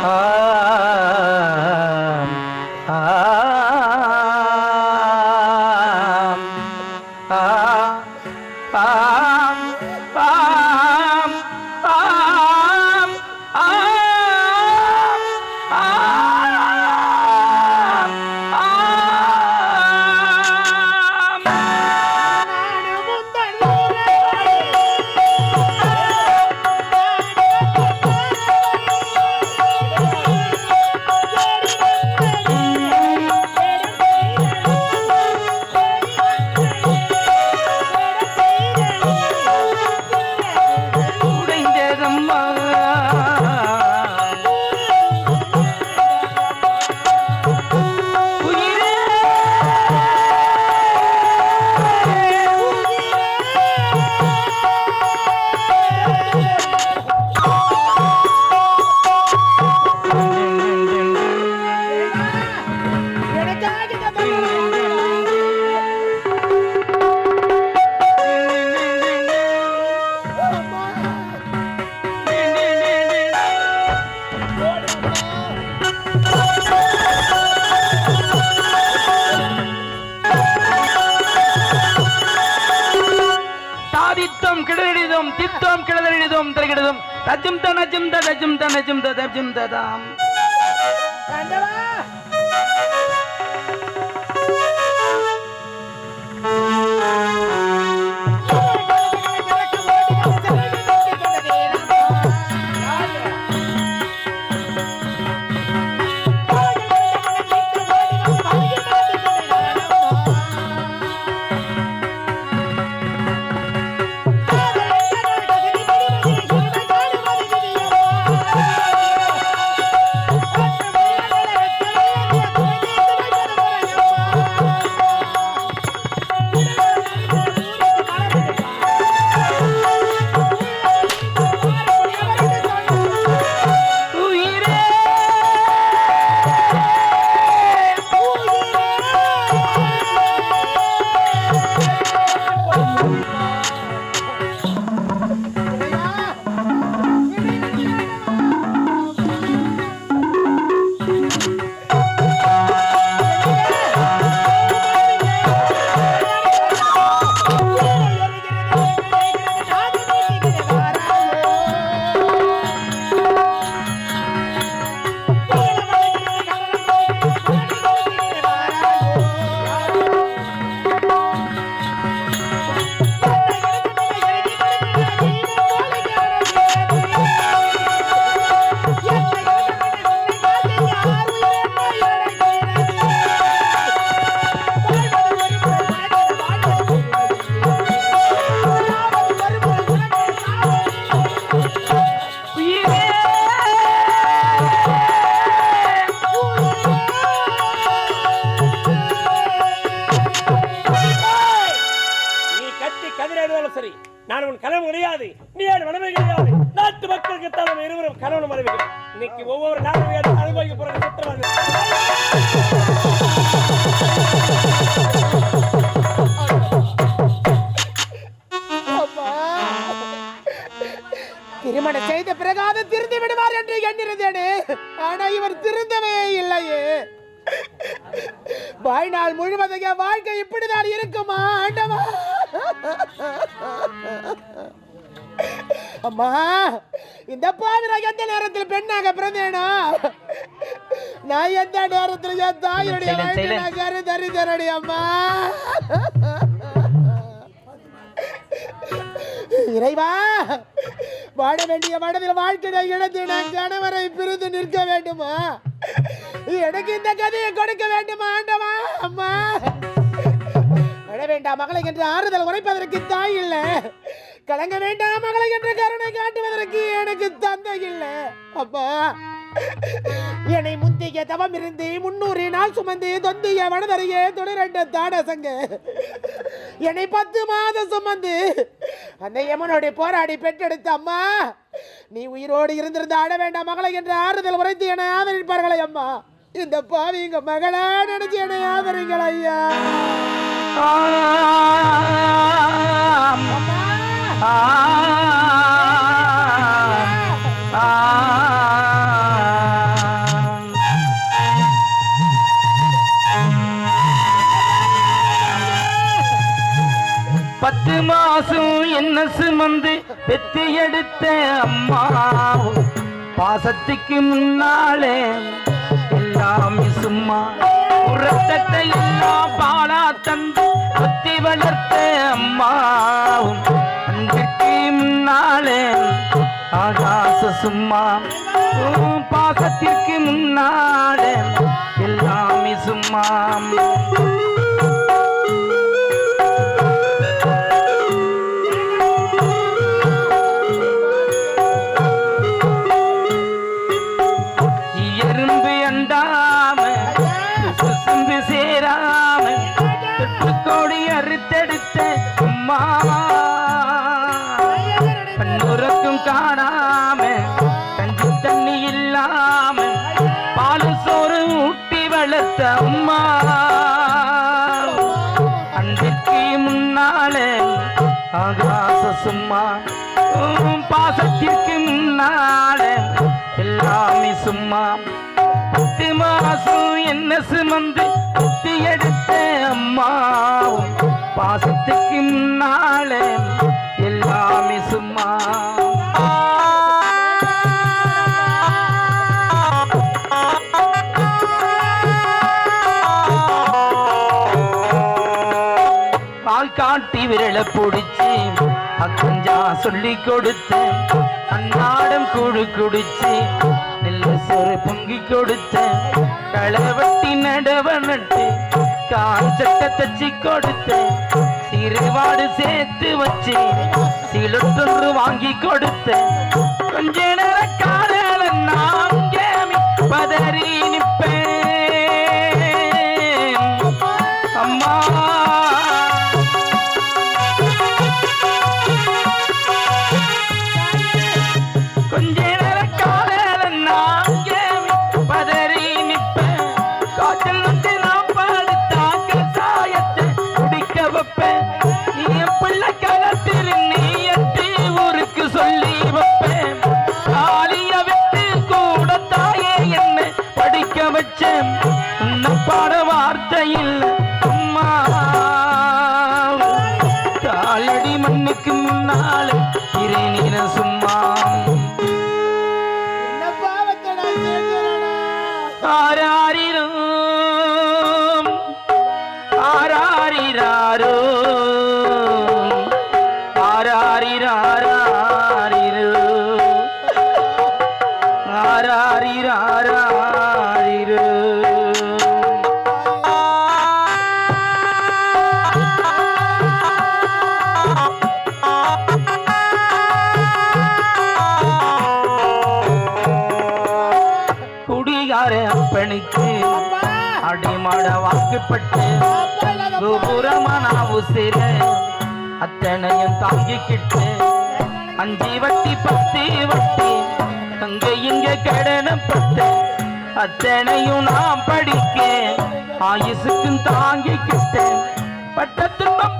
Ah. தஜும் த நஜும் தஜும் த நஜும் தஜும் ததாம் கதிராடுவாலும் சரி நான் உன் கனவு கிடையாது நீ என் மனைவி கிடையாது. நாட்டு மக்களுக்கு தான் நம்ம இருவரும் கணவன் மனைவிகள். இன்னைக்கு ஒவ்வொரு நாளும் அனுபவிக்க போற சித்திரவாத. திருமணம் செய்த பிறகாவது திருந்து விடுவார் என்று எண்ணிருந்தேனே. ஆனா இவர் திருந்தவே இல்லையே. வாழ்நாள் முழுவதும் என் வாழ்க்கை இப்படிதான் இருக்குமா ஆண்டவா? அம்மா இந்த பாவிரா எந்த நேரத்தில் பெண்ணாக பிறந்தேனோ? நான் எந்த நேரத்தில் என் தாயினுடைய கரு தரிதரடி அம்மா? இறைவா வாழ வேண்டிய மனதில் வாழ்க்கையை இழந்து நான் கணவரை பிரிந்து நிற்க வேண்டுமா? எனக்கு இந்த கதையை கொடுக்க வேண்டுமா ஆண்டவா? அம்மா. விட வேண்டாம் மகளை என்று ஆறுதல் உரைப்பதற்கு தாய் இல்லை. கலங்க வேண்டாம் மகளை என்று கருணை காட்டுவதற்கு எனக்கு தந்தை இல்லை. அப்பா என்னை முந்திய தவம் இருந்து முன்னூறு நாள் சுமந்து தொந்திய வனதறிய தொடரண்ட தாடசங்க. என்னை பத்து மாதம் சுமந்து அந்த யமனோடு போராடி பெற்றெடுத்த அம்மா நீ உயிரோடு இருந்திருந்த ஆட வேண்டாம் மகளை என்ற ஆறுதல் உரைத்து என ஆதரிப்பார்களே அம்மா. இந்த பாவி எங்க மகளா நினைச்சு என்னை ஆதரிங்கள் ஐயா. பத்து மாசம் என்ன சுமந்து பெத்தி எடுத்த அம்மா. பாசத்துக்கு முன்னாலே அம்மா. சும்மா எல்லாம் பாலா தந்து புத்தி வளர்த்த அம்மாவும். அன்பிற்கு முன்னாலே ஆகாச சும்மா. பாசத்திற்கு முன்னாலே எல்லாமே சும்மா வளர்த்த அம்மா. அன்பிற்கு முன்னாலே ஆகாச சும்மா பாசத்திற்கு முன்னாலே எல்லாமே சும்மா. பத்து மாசம் என்ன சுமந்து புத்தி எடுத்த அம்மாவும் பாசத்துக்கு முன்னாலே பால் காட்டி விரல பிடிச்சி அக்கஞ்சா சொல்லி கொடுத்தேன் அன்னாடம் கூடு குடிச்சு நெல்ல சோறு பொங்கி கொடுத்தேன் களவட்டி நடவ நட்டு காஞ்சட்ட தச்சு கொடுத்தேன் சிறுவாடு சேர்த்து வச்சு சிலத்தொன்று வாங்கி கொடுத்தேன் கொஞ்ச நேர காதல நான் கேமி பதறி நிப்பேன். இல்லை அம்மா காலடி மண்ணுக்கு முன்னால இறைநீர சும்மா ஆராரிரும் ஆராரிராரோ? ஆராரிராரிரு ஆராரிராரிரு அப்பா வாக்குப்பட்டு அப்பா இல்லாத உசிர அத்தனையும் தாங்கிக்கிட்டு அஞ்சு வட்டி பத்தி வட்டி அங்க இங்க கடனப்பட்டு அத்தனையும் நான் படிக்க ஆயுசுக்கும் தாங்கிக்கிட்டேன். பட்ட துன்பம்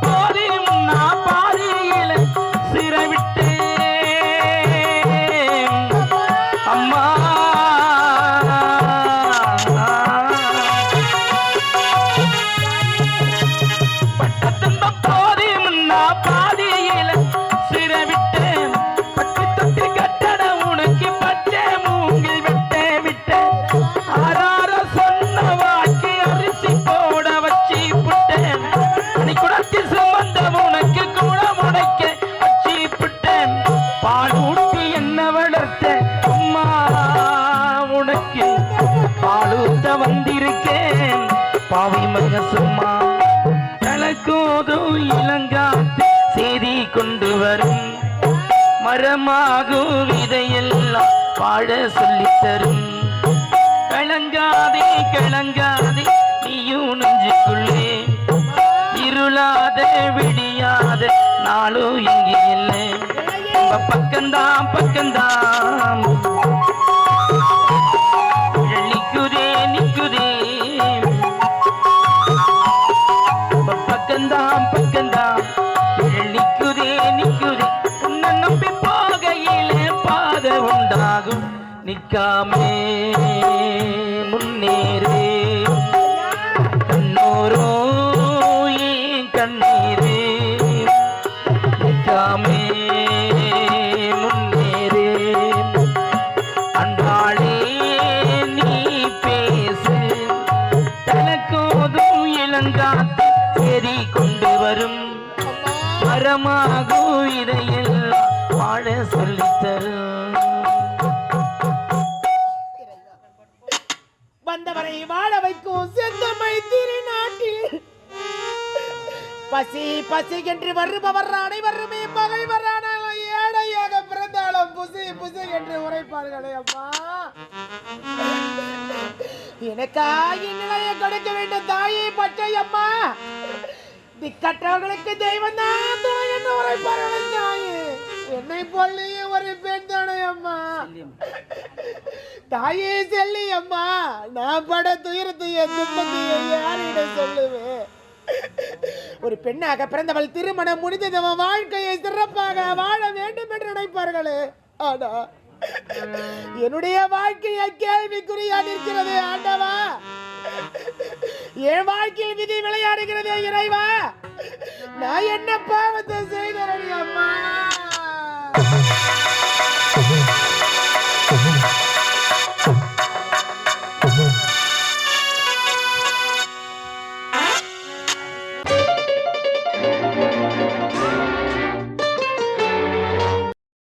இளங்காத்து செய்தி கொண்டு வரும். மரமாகும் இதையெல்லாம் வாழ சொல்லித் தரும். கலங்காதே கலங்காதே நீயும் நெஞ்சுக்குள்ளே. இருளாத விடியாத நாளும் இங்கே இல்லை. பக்கந்தாம் பக்கந்தாம் நிக்காமே முன்னேறு பசி பசி என்று வருபவர் அனைவருமே பகைவரானாலும் ஏழையாக பிறந்தாலும் புசி புசி என்று உரைப்பார்களே அம்மா. எனக்கா இந்நிலையை கொடுக்க வேண்டும் தாயே பச்சை அம்மா. திக்கற்றவர்களுக்கு தெய்வம் தான் துணை என்று உரைப்பார்களே தாயே. என்னை போலயே ஒரு பெண் தானே அம்மா. தாயே செல்லி அம்மா. நான் பட துயரத்தைய துன்பத்தைய யாரிடம் சொல்லுவேன்? ஒரு பெண்ணாக பிறந்தவள் திருமணம் முடிந்தது அவன் வாழ்க்கையை சிறப்பாக வாழ வேண்டும் என்று நினைப்பார்களே. ஆனா என்னுடைய வாழ்க்கையை கேள்விக்குறியா நிற்கிறது ஆண்டவா. என் வாழ்க்கையில் விதி விளையாடுகிறதே இறைவா. நான் என்ன பாவத்தை செய்கிறேன் அம்மா